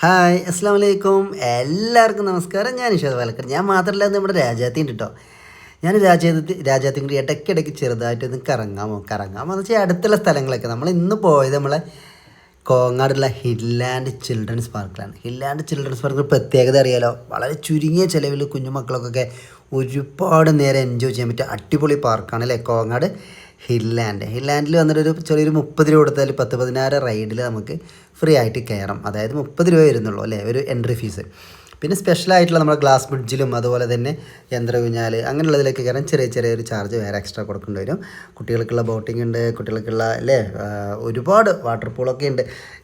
Hi അസ്സാം വലൈക്കും എല്ലാവർക്കും നമസ്കാരം. ഞാൻ ഇഷാദ് പാലക്കർ. ഞാൻ മാത്രമല്ല നമ്മുടെ രാജാത്തി ഉണ്ട് കേട്ടോ ഞാൻ രാജാത്തി രാജാത്തി കൂടി ഇടയ്ക്കിടയ്ക്ക് ചെറുതായിട്ടൊന്ന് കറങ്ങാമോ കറങ്ങാമോ എന്ന് വെച്ചാൽ അടുത്തുള്ള സ്ഥലങ്ങളൊക്കെ. നമ്മൾ ഇന്ന് പോയത് നമ്മളെ കോങ്ങാടുള്ള ഹില്ലാൻഡ് ചിൽഡ്രൻസ് പാർക്കിലാണ്. ഹില്ലാൻഡ് ചിൽഡ്രൻസ് പാർക്ക് പ്രത്യേകത അറിയാലോ? വളരെ ചുരുങ്ങിയ ചിലവിൽ കുഞ്ഞുമക്കൾക്കൊക്കെ ഒരുപാട് നേരം എൻജോയ് ചെയ്യാൻ പറ്റിയ അടിപൊളി പാർക്കാണ് അല്ലേ? കോങ്ങാട്. ഹില്ലാൻഡ്. ഹില്ലാൻഡിൽ വന്നിട്ട് ഒരു ചെറിയൊരു മുപ്പത് രൂപ കൊടുത്താൽ പത്ത് പതിനാറ് റൈഡിൽ നമുക്ക് ഫ്രീ ആയിട്ട് കയറാം. അതായത് മുപ്പത് രൂപ വരുന്നുള്ളൂ അല്ലേ? ഒരു എൻട്രി ഫീസ്. പിന്നെ സ്പെഷ്യലായിട്ടുള്ള നമ്മുടെ ഗ്ലാസ് ബ്രിഡ്ജിലും അതുപോലെ തന്നെ യന്ത്രകുഞ്ഞാൽ അങ്ങനെയുള്ളതിലൊക്കെ കയറാൻ ചെറിയ ചെറിയൊരു ചാർജ് വേറെ എക്സ്ട്രാ കൊടുക്കേണ്ടി വരും. കുട്ടികൾക്കുള്ള ബോട്ടിംഗ് ഉണ്ട് കുട്ടികൾക്കുള്ള അല്ലേ? ഒരുപാട് വാട്ടർ പൂളൊക്കെ ഉണ്ട്.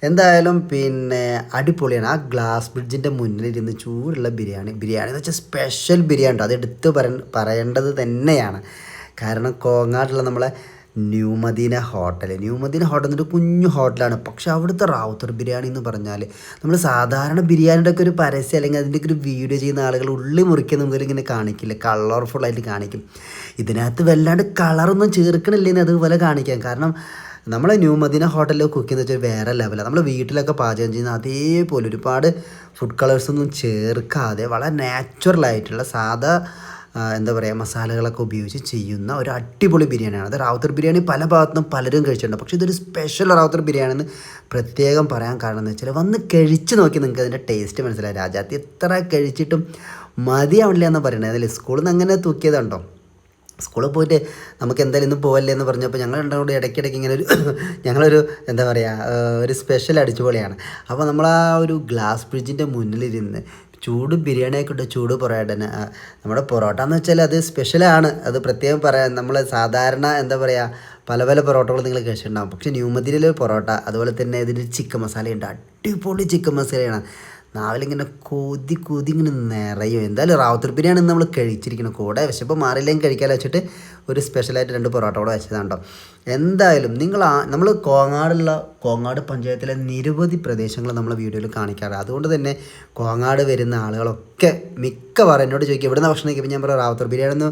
എന്തായാലും പിന്നെ അടിപൊളിയാണ്. ആ ഗ്ലാസ് ബ്രിഡ്ജിന്റെ മുന്നിലിരുന്ന് ചൂടുള്ള ബിരിയാണി. ബിരിയാണി എന്ന് വെച്ചാൽ സ്പെഷ്യൽ ബിരിയാണി ഉണ്ട് അത് എടുത്ത് പറ പറയേണ്ടത് തന്നെയാണ്. കാരണം കോങ്ങാടുള്ള നമ്മളെ new Madina hotel. New Madina hotel എന്നൊരു കുഞ്ഞു ഹോട്ടലാണ്. പക്ഷെ അവിടുത്തെ റാവുത്തർ ബിരിയാണി എന്ന് പറഞ്ഞാൽ നമ്മൾ സാധാരണ ബിരിയാണിയുടെ ഒക്കെ ഒരു പരസ്യം അല്ലെങ്കിൽ അതിന്റെ ഒരു വീഡിയോ ചെയ്യുന്ന ആളുകൾ ഉള്ളി മുറിക്കുന്ന ഇങ്ങനെ കാണിക്കില്ല? കളർഫുൾ ആയിട്ട് കാണിക്കും. ഇതിനകത്ത് വല്ലാണ്ട് കളറൊന്നും ചേർക്കണില്ലെന്ന് അതുപോലെ കാണിക്കാം. കാരണം നമ്മളെ ന്യൂ മദീന ഹോട്ടലിൽ കുക്ക് ചെയ്യുന്ന വെച്ചാൽ വേറെ ലെവലാണ് നമ്മൾ വീട്ടിലൊക്കെ പാചകം ചെയ്യുന്ന അതേപോലെ ഒരുപാട് ഫുഡ് കളേഴ്സൊന്നും ചേർക്കാതെ വളരെ നാച്ചുറലായിട്ടുള്ള സാധാ എന്താ പറയുക മസാലകളൊക്കെ ഉപയോഗിച്ച് ചെയ്യുന്ന ഒരു അടിപൊളി ബിരിയാണിയാണ്. അത് റാവുത്തർ ബിരിയാണി പല ഭാഗത്തും പലരും കഴിച്ചിട്ടുണ്ട്. പക്ഷേ ഇതൊരു സ്പെഷ്യൽ റാവുത്തർ ബിരിയാണി എന്ന് പ്രത്യേകം പറയാൻ കാരണം എന്ന് വെച്ചാൽ വന്ന് കഴിച്ച് നോക്കി നിങ്ങൾക്ക് അതിന്റെ ടേസ്റ്റ് മനസ്സിലായി രാജാത്തി എത്ര കഴിച്ചിട്ടും മതിയാവില്ല എന്ന് പറയുന്നത് അതിൽ സ്കൂളിൽ നിന്ന് അങ്ങനെ തൂക്കിയതുണ്ടോ? സ്കൂളിൽ പോയിട്ട് നമുക്ക് എന്തായാലും ഇന്ന് പോകല്ലേ എന്ന് പറഞ്ഞപ്പോൾ ഞങ്ങൾ രണ്ടും കൂടി ഇടയ്ക്കിടയ്ക്ക് ഇങ്ങനെ ഒരു ഞങ്ങളൊരു എന്താ പറയുക ഒരു സ്പെഷ്യൽ അടിച്ചുപൊളിയാണ്. അപ്പോൾ നമ്മൾ ആ ഒരു ഗ്ലാസ് ബ്രിഡ്ജിന്റെ മുന്നിലിരുന്ന് ചൂട് ബിരിയാണിയൊക്കെ ചൂട് പൊറോട്ട ആ, നമ്മുടെ പൊറോട്ട എന്ന് വെച്ചാൽ അത് സ്പെഷ്യലാണ് അത് പ്രത്യേകം പറയാൻ നമ്മൾ സാധാരണ എന്താ പറയുക പല പല പൊറോട്ടകൾ നിങ്ങൾ കഴിച്ചിട്ടുണ്ടാകും പക്ഷേ ന്യൂമതിയിലെ പൊറോട്ട അതുപോലെ തന്നെ ഇതിൽ ചിക്കൻ മസാലയുണ്ട് അടിപൊളി ചിക്കൻ മസാലയാണ് നാവിലിങ്ങനെ കൊതി കൊതി ഇങ്ങനെ നിറയും. എന്തായാലും റാവുത്തർ ബിരിയാണി നമ്മൾ കഴിച്ചിരിക്കണം കൂടെ വിശപ്പ് മാറിയില്ലെങ്കിൽ കഴിക്കാൻ വെച്ചിട്ട് ഒരു സ്പെഷ്യലായിട്ട് രണ്ട് പൊറോട്ട കൂടെ വെച്ചതാണ് കേട്ടോ എന്തായാലും നിങ്ങൾ നമ്മൾ കോങ്ങാടുള്ള കോങ്ങാട് പഞ്ചായത്തിലെ നിരവധി പ്രദേശങ്ങൾ നമ്മൾ വീഡിയോയിൽ കാണിക്കാറ്. അതുകൊണ്ട് തന്നെ കോങ്ങാട് വരുന്ന ആളുകളൊക്കെ മിക്കവാറും എന്നോട് ചോദിക്കും എവിടുന്ന ഭക്ഷണം കഴിക്കുമ്പോൾ ഞാൻ പറയാം റാവത്തർ ബിരിയാണി ഒന്ന്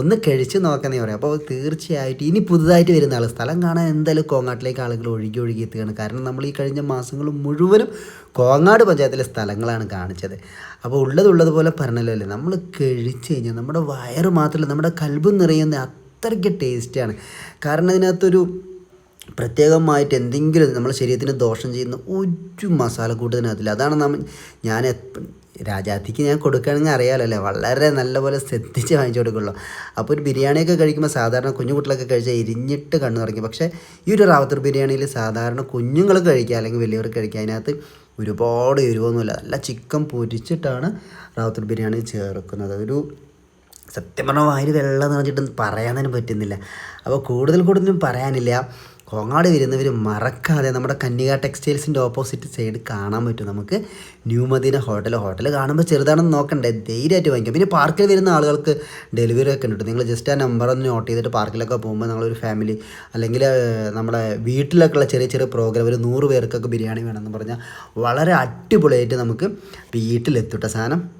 ഒന്ന് കഴിച്ച് നോക്കുന്നേ പറയാം. അപ്പോൾ തീർച്ചയായിട്ടും ഇനി പുതുതായിട്ട് വരുന്ന ആൾ സ്ഥലം കാണാൻ എന്തായാലും കോങ്ങാട്ടിലേക്ക് ആളുകൾ ഒഴുകി ഒഴുകി എത്തുകയാണ് കാരണം നമ്മൾ ഈ കഴിഞ്ഞ മാസങ്ങൾ മുഴുവനും കോങ്ങാട് പഞ്ചായത്തിലെ സ്ഥലങ്ങളാണ് കാണിച്ചത്. അപ്പോൾ ഉള്ളതുള്ളതുപോലെ പറഞ്ഞല്ലോ അല്ലേ? നമ്മൾ കഴിച്ച് കഴിഞ്ഞാൽ നമ്മുടെ വയറ് മാത്രമല്ല നമ്മുടെ കൽബ് നിറയുന്ന അത്രയ്ക്ക് ടേസ്റ്റിയാണ്. കാരണം ഇതിനകത്തൊരു പ്രത്യേകമായിട്ട് എന്തെങ്കിലും നമ്മുടെ ശരീരത്തിന് ദോഷം ചെയ്യുന്ന ഒരു മസാല കൂട്ടത്തിനകത്തില്ല അതാണ് നമ്മൾ ഞാൻ രാജാത്തിക്ക് ഞാൻ കൊടുക്കുകയാണെങ്കിൽ അറിയാമല്ലോ അല്ലേ വളരെ നല്ലപോലെ ശ്രദ്ധിച്ച് വാങ്ങിച്ചു കൊടുക്കുള്ളൂ. അപ്പോൾ ഒരു ബിരിയാണിയൊക്കെ കഴിക്കുമ്പോൾ സാധാരണ കുഞ്ഞു കുട്ടികളൊക്കെ കഴിച്ചാൽ എരിഞ്ഞിട്ട് കണ്ണു നിറയ്ക്കും പക്ഷേ ഈ ഒരു റാവത്തർ ബിരിയാണിയിൽ സാധാരണ കുഞ്ഞുങ്ങൾ കഴിക്കുക അല്ലെങ്കിൽ വലിയവർ കഴിക്കുക അതിനകത്ത് ഒരുപാട് എരിവൊന്നുമില്ല. നല്ല ചിക്കൻ പൊരിച്ചിട്ടാണ് റാവത്തർ ബിരിയാണി ചേർക്കുന്നത്. ഒരു സത്യം പറഞ്ഞാൽ വായിൽ വെള്ളം നിറഞ്ഞിട്ടും പറയാൻ തന്നെ പറ്റുന്നില്ല. അപ്പോൾ കൂടുതൽ കൂടുതലും പറയാനില്ല. കോങ്ങാട് വരുന്നവർ മറക്കാതെ നമ്മുടെ കന്യക ടെക്സ്റ്റൈൽസിന്റെ ഓപ്പോസിറ്റ് സൈഡ് കാണാൻ പറ്റും. നമുക്ക് ന്യൂ മദീന ഹോട്ടൽ ഹോട്ടൽ കാണുമ്പോൾ ചെറുതാണെന്ന് നോക്കണ്ടേ. ധൈര്യമായിട്ട് വാങ്ങിക്കാം. പിന്നെ പാർക്കിൽ വരുന്ന ആളുകൾക്ക് ഡെലിവറി ഒക്കെ ഉണ്ട് നിങ്ങൾ ജസ്റ്റ് ആ നമ്പർ ഒന്ന് നോട്ട് ചെയ്തിട്ട് പാർക്കിലൊക്കെ പോകുമ്പോൾ നമ്മളൊരു ഫാമിലി അല്ലെങ്കിൽ നമ്മുടെ നമ്മുടെ വീട്ടിലൊക്കെയുള്ള ചെറിയ ചെറിയ പ്രോഗ്രാം ഒരു നൂറ് പേർക്കൊക്കെ ബിരിയാണി വേണമെന്ന് പറഞ്ഞാൽ വളരെ അടിപൊളിയായിട്ട് നമുക്ക് വീട്ടിലെത്തും കേട്ടോ സാധനം.